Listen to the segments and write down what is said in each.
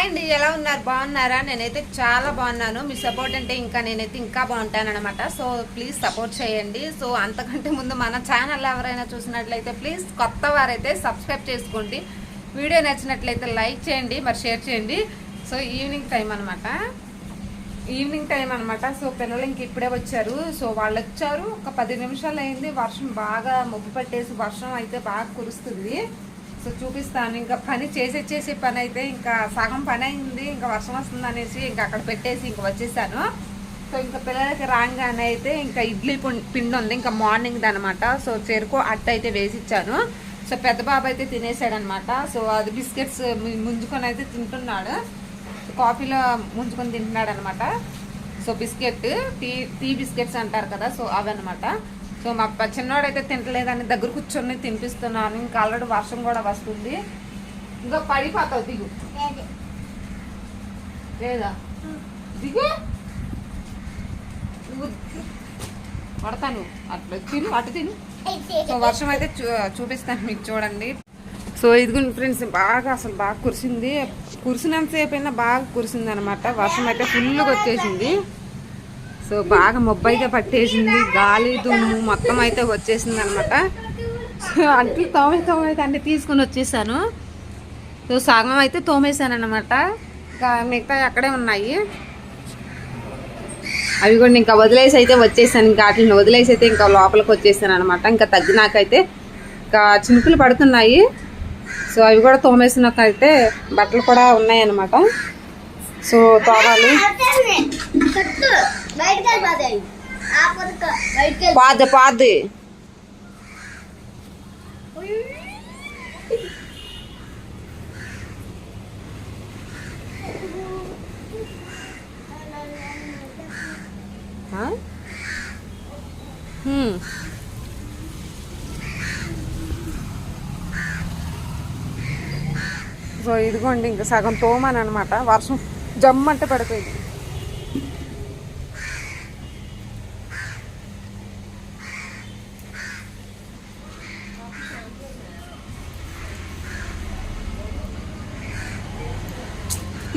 Hi అండి ఎలా ఉన్నారు? బాగున్నారా? నేనైతే చాలా బాగున్నాను. మీ సపోర్ట్ అంటే ఇంకా నేనైతే ఇంకా బాగుంటాను అనమాట సో ప్లీజ్ సపోర్ట్ చేయండి. సో అంతకంటే ముందు మన ఛానల్ ఎవరైనా చూసినట్లయితే ప్లీజ్ కొత్త వారైతే సబ్స్క్రైబ్ చేసుకోండి. వీడియో నచ్చినట్లయితే లైక్ చేయండి మరి షేర్ చేయండి. సో ఈవినింగ్ టైం అనమాట ఈవినింగ్ టైం అనమాట సో పిల్లలు ఇంక ఇప్పుడే వచ్చారు. సో వాళ్ళు వచ్చారు. ఒక పది నిమిషాలు అయింది. వర్షం బాగా మొగ్గు పట్టేసి వర్షం అయితే బాగా కురుస్తుంది. సో చూపిస్తాను. ఇంకా పని చేసే చేసే పని అయితే ఇంకా సగం పని అయింది ఇంకా వర్షం వస్తుంది అనేసి ఇంకా అక్కడ పెట్టేసి ఇంకా వచ్చేసాను. సో ఇంకా పిల్లలకి రాగానే అయితే ఇంకా ఇడ్లీ పిండి ఉంది. ఇంకా మార్నింగ్ అనమాట సో చెరుకు అట్ట అయితే వేసిచ్చాను. సో పెద్ద బాబు అయితే తినేసాడు అనమాట సో అది బిస్కెట్స్ ముంజుకొని అయితే తింటున్నాడు. కాఫీలో ముంచుకొని తింటున్నాడు అనమాట so biscuit tea tea biscuits అంటారు కదా సో అవి అనమాట సో మా చిన్నోడైతే తింటలేదని దగ్గర కూర్చొని తినిపిస్తున్నాను. ఇంకా ఆల్రెడీ వర్షం కూడా వస్తుంది. ఇంకా పడిపోతావు దిగు. లేదా? దిగు. పడతాను అట్లా తిను అటు తిను. సో వర్షం అయితే చూ- చూపిస్తాను మీకు చూడండి. సో ఇదిగోండి ఫ్రెండ్స్ బాగా అసలు బాగా కురిసింది. కురిసినంతసేపు అయినా బాగా కురిసింది అనమాట వర్షం అయితే ఫుల్గా వచ్చేసింది. సో బాగా మొబ్బైతే పట్టేసింది. గాలి దుమ్ము మొత్తం అయితే వచ్చేసింది అనమాట సో అంట్లు తోమే తోమైతే అన్ని తీసుకుని వచ్చేసాను. సో సగం అయితే తోమేశాను అనమాట ఇంకా మిగతా అక్కడే ఉన్నాయి. అవి కూడా ఇంకా వదిలేసి అయితే వచ్చేసాను. ఇంకా వాటిని వదిలేసి అయితే ఇంకా లోపలికి వచ్చేసాను అనమాట ఇంకా తగ్గినాకైతే ఇంకా చినుకులు పడుతున్నాయి. సో అవి కూడా తోమేసినకైతే బట్టలు కూడా ఉన్నాయన్నమాట. సో తోమాలి. పాదు. పాదు సో ఇదిగోండి ఇంకా సగం తోమాను అనమాట వర్షం జమ్మంటే పడిపోయింది.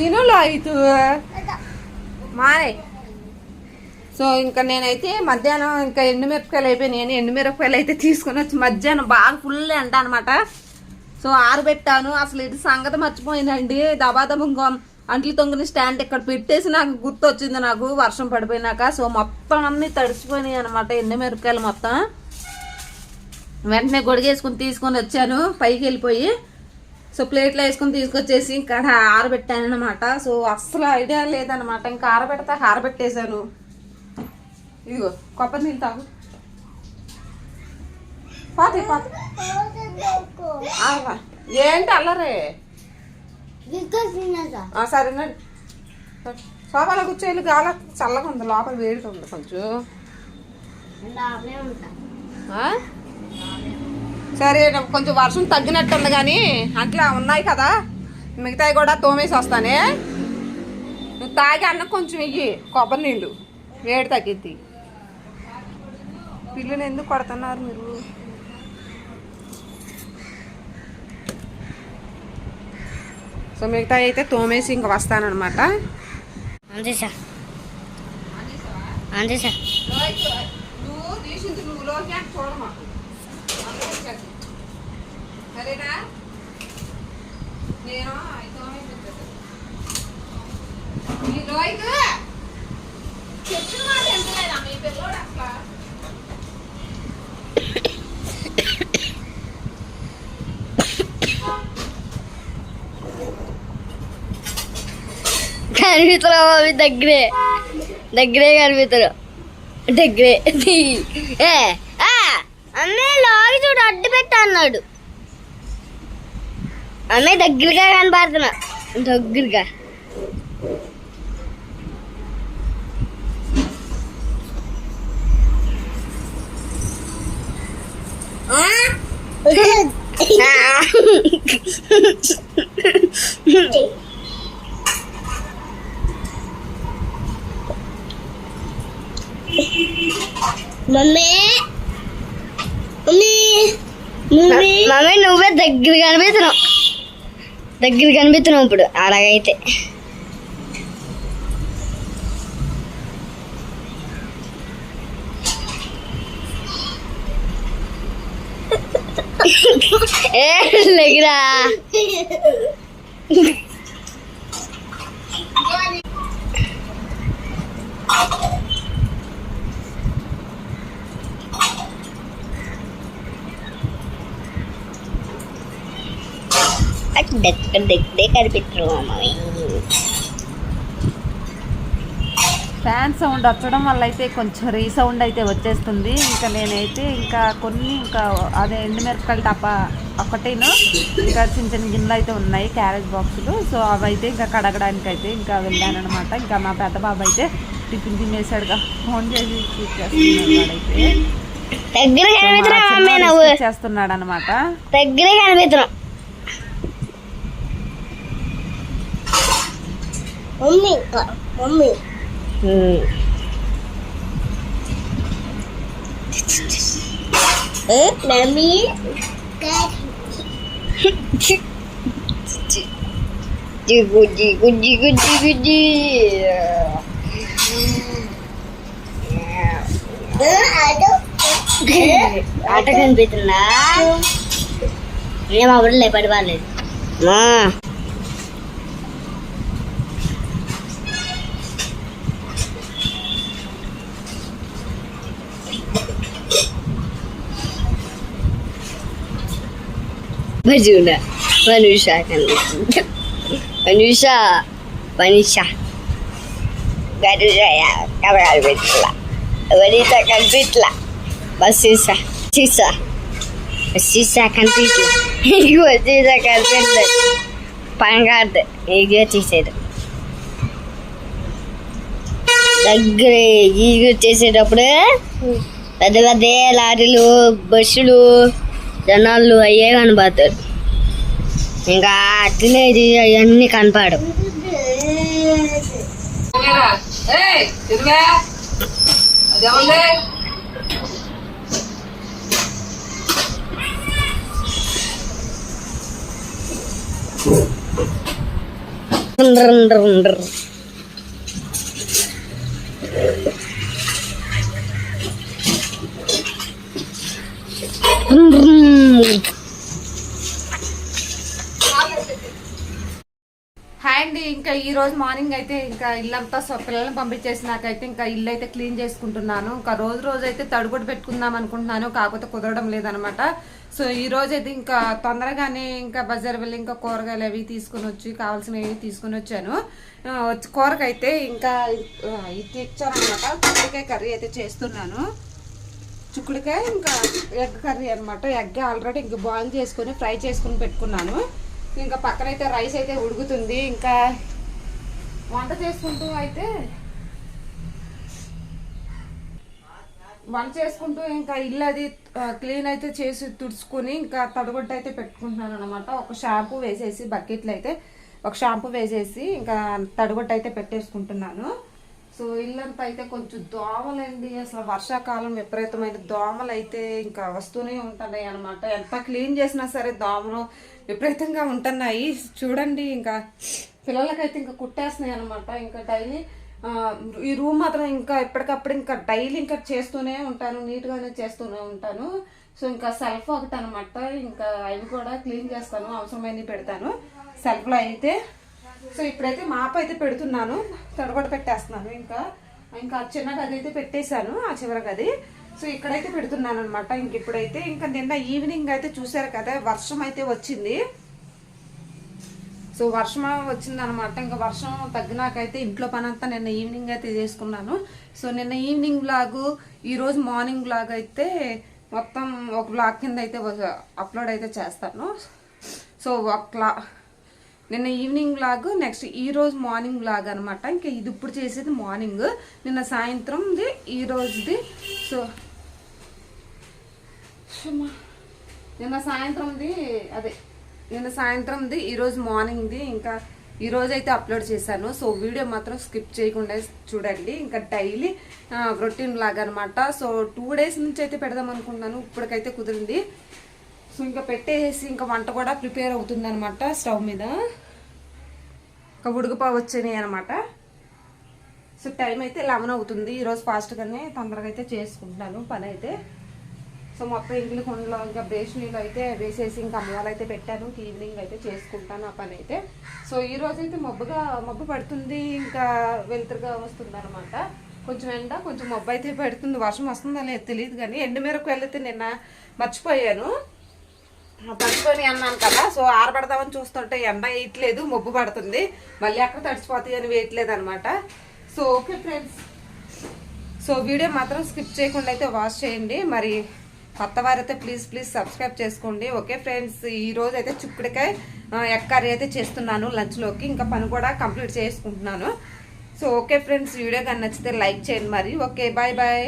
తినులో అయితు మానే. సో ఇంకా నేనైతే మధ్యాహ్నం ఇంకా ఎండుమిరపకాయలు అయిపోయినాయి. ఎండుమిరపకాయలు అయితే తీసుకొని వచ్చి మధ్యాహ్నం బాగా ఫుల్ ఎండ అనమాట సో ఆరబెట్టాను అసలు ఇది సంగతి మర్చిపోయినండి. దబాదబ ఇంకో అంట్లు తొంగిన స్టాండ్ ఇక్కడ పెట్టేసి నాకు గుర్తు వచ్చింది నాకు. వర్షం పడిపోయినాక. సో మొత్తం అన్ని తడిసిపోయినాయి అనమాట ఎండుమిరపకాయలు మొత్తం. వెంటనే గొడిగేసుకుని తీసుకొని వచ్చాను. పైకి వెళ్ళిపోయి సో ప్లేట్లో వేసుకొని తీసుకొచ్చేసి ఇంకా ఆరబెట్టాను అనమాట సో అస్సలు ఐడియా లేదనమాట ఇంకా ఆరబెడతా ఆరబెట్టేశాను. ఇదిగో కొబ్బరి నీళ్ళు తాగు. పాతే పాత. ఏంటి అల్లరే? సరేనండి సోఫాలో కూర్చోవాలి గాల చల్లగా ఉంది. లోపల వేడిగా ఉంది కొంచెం? సరే కొంచెం వర్షం తగ్గినట్టుంది కానీ అట్లా ఉన్నాయి కదా. మిగతాయి కూడా తోమేసి వస్తానే. నువ్వు తాగి అన్న కొంచెం ఇయ్యి కొబ్బరి నీళ్ళు. వేడి తగ్గిద్ది. పిల్లని ఎందుకు కొడుతున్నారు మీరు? సో మిగతా అయితే తోమేసి ఇంక వస్తానమాట అంతే సార్ అంతే సార్ నువ్వు తీసింది నువ్వు లోకి చూడమా సరేనా? నేను ఈ రోహిత్? చెప్పిన మాట ఎంతలేదా మీ పిల్లోడు అసలు కనిపిస్తున్నావు అవి దగ్గరే. దగ్గరే కనిపిస్తున్నావు దగ్గరే. ఏ ఆ, లాగి చూడు అడ్డు పెట్ట అన్నాడు. అమ్మే దగ్గరగా కనపడుతున్నా దగ్గరగా. మమ్మీ. మమ్మీ. మమ్మీ. నువ్వే దగ్గర కనిపిస్తున్నావు దగ్గర కనిపిస్తున్నాం ఇప్పుడు అలాగైతే ఏ లేకురా దగ్గర దగ్గరే ఫ్యాన్ సౌండ్ వచ్చడం వల్ల అయితే కొంచెం రీసౌండ్ అయితే వచ్చేస్తుంది. ఇంకా నేనైతే ఇంకా కొన్ని ఇంకా అదే ఎండుమిరపకాయలు తప్ప ఒకటేను. ఇంకా చిన్న చిన్న గిన్నెలు అయితే ఉన్నాయి క్యారేజ్ బాక్సులు సో అవి అయితే ఇంకా కడగడానికి అయితే ఇంకా వెళ్ళాను అనమాట ఇంకా మా పెద్ద బాబు అయితే టిఫిన్ తినేసాడుగా. ఫోన్ చేసి చేస్తున్నాడు వాడైతే. దగ్గర మమ్మీ కనిపిస్తున్నాం మమ్మీ. మమ్మీ. జిగు జిగు జిగు జి. ఆట? కనిపిస్తుందా? ఏం అవ్వలే పడిపోలేదు మజున మనుష కనిపిస్తుంది మనుష మనిష గడుజయ కమరాలు పెట్టల వనిత కనిపించలా బస్సీసా సీసా సీసా కనిపించలా ఇంకో సీసా కనిపించలేదు పాన్ కార్డు ఇదిగో తీసేది దగ్గర ఈగ చేసేటప్పుడు పెద్ద పెద్ద లారీలు బస్సులు జనాలు అయ్యే కనబడతారు. ఇంకా అట్లనే అవన్నీ కనపడు హాయ్ అండి ఇంకా ఈ రోజు మార్నింగ్ అయితే ఇంకా ఇల్లంతా సో పిల్లల్ని పంపించేసి నాకైతే ఇంకా ఇల్లు అయితే క్లీన్ చేసుకుంటున్నాను. ఇంకా రోజు రోజు అయితే తడుగుడు పెట్టుకుందాం అనుకుంటున్నాను కాకపోతే కుదరడం లేదనమాట. సో ఈ రోజు అయితే ఇంకా తొందరగానే ఇంకా బజార్ వెళ్ళి ఇంకా కూరగాయలు అవి తీసుకుని వచ్చి కావాల్సినవి తీసుకుని వచ్చాను. వచ్చి కూరకైతే ఇంకా ఇది ఇది అనమాట చిక్కుడుకాయ కర్రీ అయితే చేస్తున్నాను. చిక్కుడుకాయ ఇంకా ఎగ్ కర్రీ అనమాట. ఎగ్ ఆల్రెడీ ఇంకా బాయిల్ చేసుకొని ఫ్రై చేసుకుని పెట్టుకున్నాను. ఇంకా పక్కనైతే రైస్ అయితే ఉడుకుతుంది. ఇంకా వంట చేసుకుంటూ అయితే వంట చేసుకుంటూ ఇంకా ఇల్లు అది క్లీన్ అయితే చేసి తుడుచుకొని ఇంకా తడగొట్టు అయితే పెట్టుకుంటున్నాను అనమాట ఒక షాంపూ వేసేసి బకెట్లు అయితే ఒక షాంపూ వేసేసి ఇంకా తడగొట్టు అయితే పెట్టేసుకుంటున్నాను. సో ఇల్లంతా అయితే కొంచెం దోమలండి. అసలు వర్షాకాలం విపరీతమైన దోమలు అయితే ఇంకా వస్తూనే ఉంటున్నాయి అనమాట ఎంత క్లీన్ చేసినా సరే దోమలు విపరీతంగా ఉంటున్నాయి. చూడండి ఇంకా. పిల్లలకైతే ఇంకా కుట్టేస్తున్నాయి అనమాట ఇంకా డైలీ ఈ రూమ్ మాత్రం ఇంకా ఎప్పటికప్పుడు ఇంకా డైలీ ఇంకా చేస్తూనే ఉంటాను నీట్గానే చేస్తూనే ఉంటాను. సో ఇంకా సెల్ఫ్ ఒకటి అనమాట ఇంకా అవి కూడా క్లీన్ చేస్తాను అవసరమైనవి పెడతాను. సెల్ఫ్లో అయితే సో ఇప్పుడైతే మాప అయితే పెడుతున్నాను తడగొడ పెట్టేస్తున్నాను ఇంకా. ఇంకా చిన్న గది అయితే పెట్టేశాను ఆ చివరి గది. సో ఇక్కడైతే పెడుతున్నాను అనమాట ఇంక ఇప్పుడైతే ఇంకా నిన్న ఈవినింగ్ అయితే చూసారు కదా వర్షం అయితే వచ్చింది. సో వర్షం వచ్చిందనమాట ఇంకా వర్షం తగ్గినాకైతే ఇంట్లో పని అంతా నిన్న ఈవినింగ్ అయితే చేసుకున్నాను. సో నిన్న ఈవినింగ్ బ్లాగు ఈరోజు మార్నింగ్ బ్లాగ్ అయితే మొత్తం ఒక బ్లాగ్ కింద అయితే అప్లోడ్ అయితే చేస్తాను. సో ఒక నిన్న ఈవినింగ్ బ్లాగ్ నెక్స్ట్ ఈ రోజు మార్నింగ్ బ్లాగ్ అనమాట ఇంకా ఇది ఇప్పుడు చేసేది మార్నింగ్ నిన్న సాయంత్రంది ఈ రోజుది. సో నిన్న సాయంత్రంది అదే. నిన్న సాయంత్రంది ఈరోజు మార్నింగ్ది ఇంకా ఈరోజు అయితే అప్లోడ్ చేశాను. సో వీడియో మాత్రం స్కిప్ చేయకుండా చూడండి. ఇంకా డైలీ రొటీన్ లాగా అనమాట సో టూ డేస్ నుంచి అయితే పెడదాం అనుకుంటున్నాను ఇప్పటికైతే కుదిరింది. సో ఇంకా పెట్టేసి ఇంకా వంట కూడా ప్రిపేర్ అవుతుంది అనమాట స్టవ్ మీద. ఇంకా ఉడుకుపావు వచ్చినాయి అనమాట. సో టైం అయితే లెవెన్ అవుతుంది. ఈరోజు ఫాస్ట్గానే తొందరగా అయితే చేసుకుంటున్నాను పని అయితే సో మొత్తం ఇంట్లో కొండలో ఇంకా బేషనీలో అయితే వేసేసి ఇంకా అమ్మవాళ్ళు అయితే పెట్టాను ఈవినింగ్ అయితే చేసుకుంటాను ఆ పని అయితే. సో ఈ రోజు అయితే మబ్బుగా మబ్బు పడుతుంది ఇంకా వెలుతురుగా వస్తుంది అనమాట కొంచెం ఎండ కొంచెం మబ్బు అయితే పెడుతుంది. వర్షం వస్తుందో లేదు తెలియదు కానీ ఎండు మేరకు వెళ్తే నిన్న మర్చిపోయాను. పట్టుకొని అన్నాను కదా సో ఆరబడదామని చూస్తుంటే ఎండ వేయట్లేదు మబ్బు పడుతుంది. మళ్ళీ అక్కడ తడిచిపోతాయి అని వేయట్లేదు అనమాట so okay friends. So video మాత్రం స్కిప్ చేయకుండా అయితే వాచ్ చేయండి. మరి కొత్త వారైతే ప్లీజ్ ప్లీజ్ సబ్స్క్రైబ్ చేసుకోండి. ఓకే ఫ్రెండ్స్ ఈ రోజు అయితే చిక్కుడికాయ ఎక్కరీ అయితే చేస్తున్నాను లంచ్లోకి. ఇంకా పని కూడా కంప్లీట్ చేసుకుంటున్నాను. సో ఓకే ఫ్రెండ్స్ వీడియో కానీ నచ్చితే లైక్ చేయండి మరి. Okay bye bye